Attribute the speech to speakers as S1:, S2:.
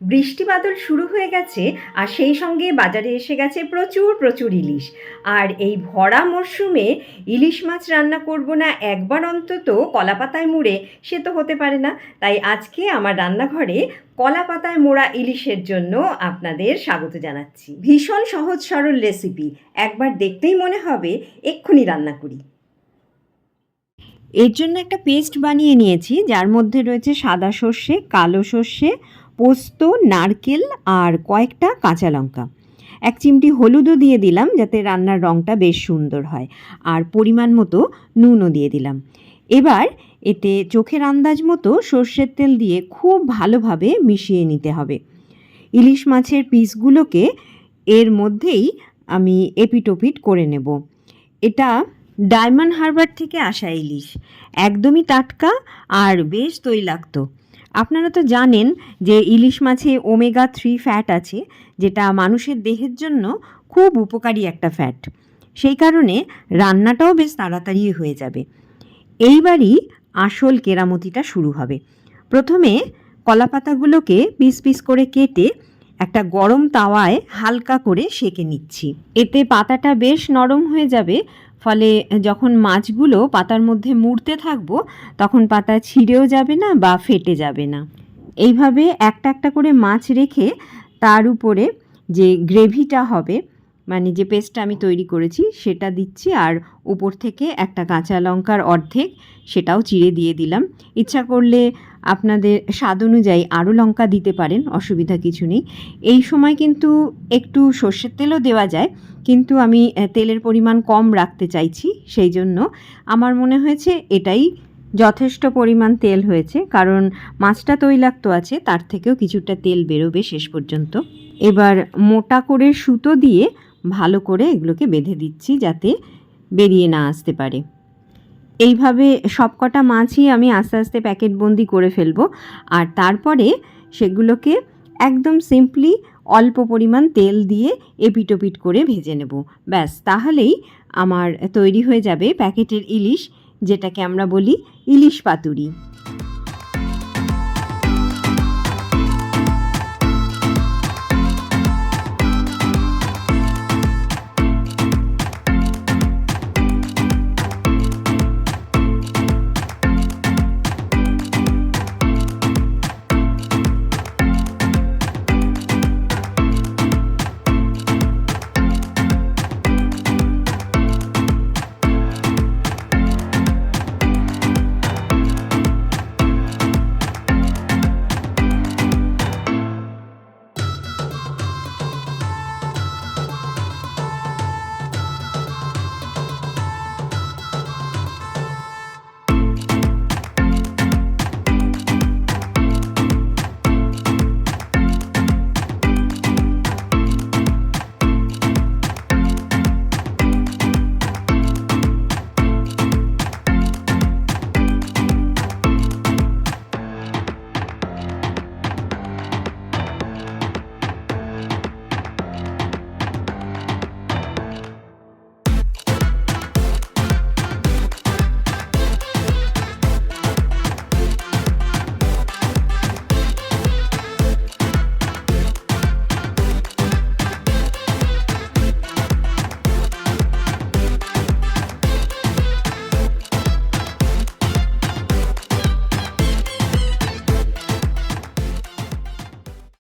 S1: বৃষ্টি বাদল শুরু হয়ে গেছে আর সেই সঙ্গে বাজারে এসে গেছে প্রচুর প্রচুর ইলিশ। আর এই ভরা মরশুমে ইলিশ মাছ রান্না করব না একবার অন্তত কলা পাতায় মুড়ে, সে তো হতে পারে না। তাই আজকে আমার রান্নাঘরে কলা পাতায় মোড়া ইলিশের জন্য আপনাদের স্বাগত জানাচ্ছি। ভীষণ সহজ, সরল রেসিপি। একবার দেখতেই মনে হবে, এক্ষুনি রান্না করি। এর জন্য একটা পেস্ট বানিয়ে নিয়েছি, যার মধ্যে রয়েছে সাদা সর্ষে, কালো সর্ষে পোস্ত, নারকেল আর কয়েকটা কাঁচা লঙ্কা। এক চিমটি হলুদও দিয়ে দিলাম যাতে রান্নার রঙটা বেশ সুন্দর হয়। আর পরিমাণ মতো নুনও দিয়ে দিলাম। এবার এতে চোখের আন্দাজ মতো সর্ষের তেল দিয়ে খুব ভালোভাবে মিশিয়ে নিতে হবে। ইলিশ মাছের পিসগুলোকে এর মধ্যেই আমি এপিটোপিট করে নেব। এটা ডায়মন্ড হারবার থেকে আসা ইলিশ। একদমই টাটকা আর বেশ তৈলাক্ত। আপনারা তো জানেন যে ইলিশ মাছে ওমেগা থ্রি ফ্যাট আছে, যেটা মানুষের দেহের জন্য খুব উপকারী একটা ফ্যাট। সেই কারণে রান্নাটাও বেশ তাড়াতাড়ি হয়ে যাবে। এইবারই আসল কেরামতিটা শুরু হবে। প্রথমে কলাপাতাগুলোকে পিস পিস করে কেটে একটা গরম তাওয়ায় হালকা করে সেকে নিচ্ছি। এতে পাতাটা বেশ নরম হয়ে যাবে ফলে যখন মাছগুলো পাতার মধ্যে মুড়তে থাকব, তখন পাতা ছিঁড়েও যাবে না বা ফেটে যাবে না। এইভাবে একটা একটা করে মাছ রেখে তার উপরে যে গ্রেভিটা হবে মানে যে পেস্টটা আমি তৈরি করেছি, সেটা দিচ্ছি আর উপর থেকে একটা কাঁচা লঙ্কার অর্ধেক সেটাও চিড়ে দিয়ে দিলাম। ইচ্ছা করলে আপনাদের স্বাদ অনুযায়ী আরও লঙ্কা দিতে পারেন, অসুবিধা কিছু নেই। এই সময় কিন্তু একটু সর্ষের তেলও দেওয়া যায়, কিন্তু আমি তেলের পরিমাণ কম রাখতে চাইছি, সেই জন্য আমার মনে হয়েছে এটাই যথেষ্ট পরিমাণ তেল হয়েছে, কারণ মাছটা তৈলাক্ত আছে, তার থেকেও কিছুটা তেল বেরোবে শেষ পর্যন্ত। এবার মোটা করে সুতো দিয়ে ভালো করে এগুলোকে বেঁধে দিচ্ছি যাতে বেরিয়ে না আসতে পারে। এইভাবে সবকটা মাছই আমি আস্তে আস্তে প্যাকেটবন্দি করে ফেলব। আর তারপরে সেগুলোকে একদম সিম্পলি অল্প পরিমাণ তেল দিয়ে এপিটোপিট করে ভেজে নেব। ব্যাস, তাহলেই আমার তৈরি হয়ে যাবে প্যাকেটের ইলিশ, যেটাকে আমরা বলি ইলিশ পাতুরি।